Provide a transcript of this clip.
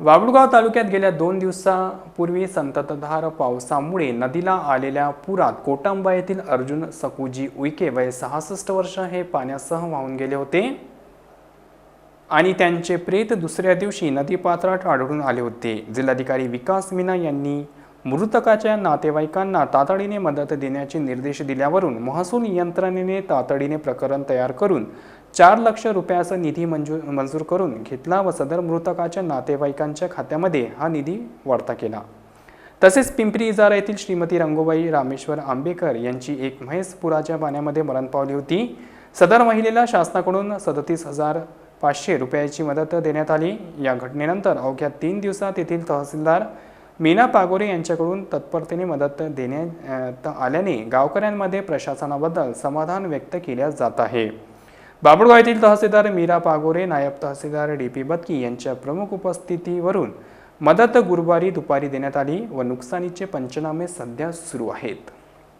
बाबुळगाव तालुक्यात गेल्या दोन दिवसापूर्वी संततधार पावसामुळे नदीला आलेल्या पुरात कोटांबा येथील अर्जुन सकुजी उईके वय सहासष्ट वर्ष हे पाण्यासह वाहून गेले होते. आणि त्यांचे प्रेत दुसऱ्या दिवशी नदीपात्रात आढळून आले होते. जिल्हाधिकारी विकास मीना यांनी मृतकाच्या नातेवाईकांना तातडीने मदत देण्याचे निर्देश दिल्यावरून महसूल यंत्रणेने तातडीने प्रकरण तयार करून चार लक्ष रुपयाचा निधी मंजूर मंजूर करून घेतला व सदर मृतकाच्या नातेवाईकांच्या खात्यामध्ये हा निधी वाढता केला. तसेच पिंपरी इजारा येथील श्रीमती रंगोबाई रामेश्वर आंबेकर यांची एक म्हैस पुराच्या पाण्यामध्ये मरण पावली होती. सदर महिलेला शासनाकडून सदतीस हजार पाचशे रुपयाची मदत देण्यात आली. या घटनेनंतर अवघ्या तीन दिवसात येथील तहसीलदार मीना पागोरे यांच्याकडून तत्परतेने मदत देण्यात आल्याने गावकऱ्यांमध्ये प्रशासनाबद्दल समाधान व्यक्त केल्या जात आहे. बाबुळगाव येथील तहसीलदार मीरा पागोरे नायब तहसीलदार डी पी बदकी यांच्या प्रमुख उपस्थितीवरून मदत गुरुवारी दुपारी देण्यात आली व नुकसानीचे पंचनामे सध्या सुरू आहेत.